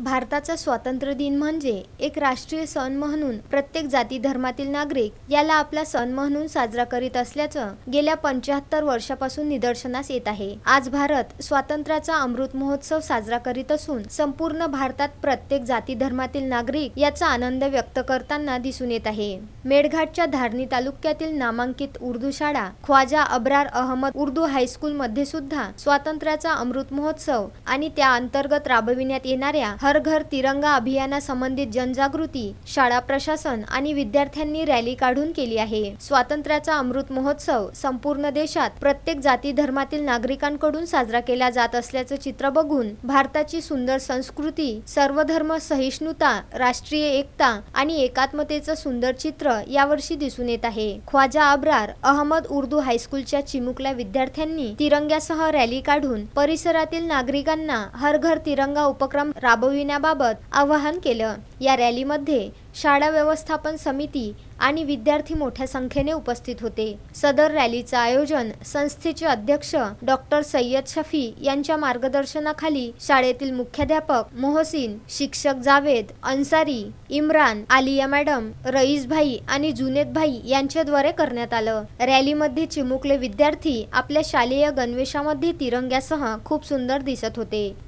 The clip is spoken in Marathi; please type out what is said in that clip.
भारताचा स्वातंत्र्य दिन म्हणजे एक राष्ट्रीय सण म्हणून प्रत्येक जाती धर्मातील नागरिक याला आपला सण म्हणून साजरा करीत असल्याचं गेल्या पंच्याहत्तर वर्षापासून निदर्शनास येत आहे. आज भारत स्वातंत्र्याचा अमृत महोत्सव साजरा करीत असून संपूर्ण भारतात प्रत्येक जाती धर्मातील नागरिक याचा आनंद व्यक्त करताना दिसून येत आहे. मेळघाटच्या धारणी तालुक्यातील नामांकित उर्दू शाळा ख्वाजा अब्रार अहमद उर्दू हायस्कूल मध्ये सुद्धा स्वातंत्र्याचा अमृत महोत्सव आणि त्या अंतर्गत राबविण्यात येणाऱ्या हर घर तिरंगा अभियाना संबंधित जनजागृती शाळा प्रशासन आणि विद्यार्थ्यांनी रॅली काढून केली आहे. स्वातंत्र्याचा अमृत महोत्सव संपूर्ण देशात प्रत्येक जाती धर्मातील नागरिकांकडून साजरा केला जात असल्याचं चित्र बघून भारताची सुंदर संस्कृती सर्वधर्म सहिष्णुता राष्ट्रीय एकता आणि एकात्मतेचं सुंदर चित्र यावर्षी दिसून येत आहे. ख्वाजा अब्रार अहमद उर्दू हायस्कूलच्या चिमुकल्या विद्यार्थ्यांनी तिरंग्यासह रॅली काढून परिसरातील नागरिकांना हर घर तिरंगा उपक्रम राबविण्याबाबत आवाहन केलं. या रॅलीमध्ये शाळा व्यवस्थापन समिती आणि विद्यार्थी मोठ्या संख्येने उपस्थित होते. सदर रॅलीचं आयोजन संस्थेचे अध्यक्ष डॉक्टर सय्यद शफी यांच्या मार्गदर्शनाखाली शाळेतील मुख्याध्यापक मोहसिन शिक्षक जावेद अन्सारी इम्रान आलिया मॅडम रईसभाई आणि जुनेद भाई यांच्याद्वारे करण्यात आलं. रॅलीमध्ये चिमुकले विद्यार्थी आपल्या शालेय गणवेशामध्ये तिरंग्यासह खूप सुंदर दिसत होते.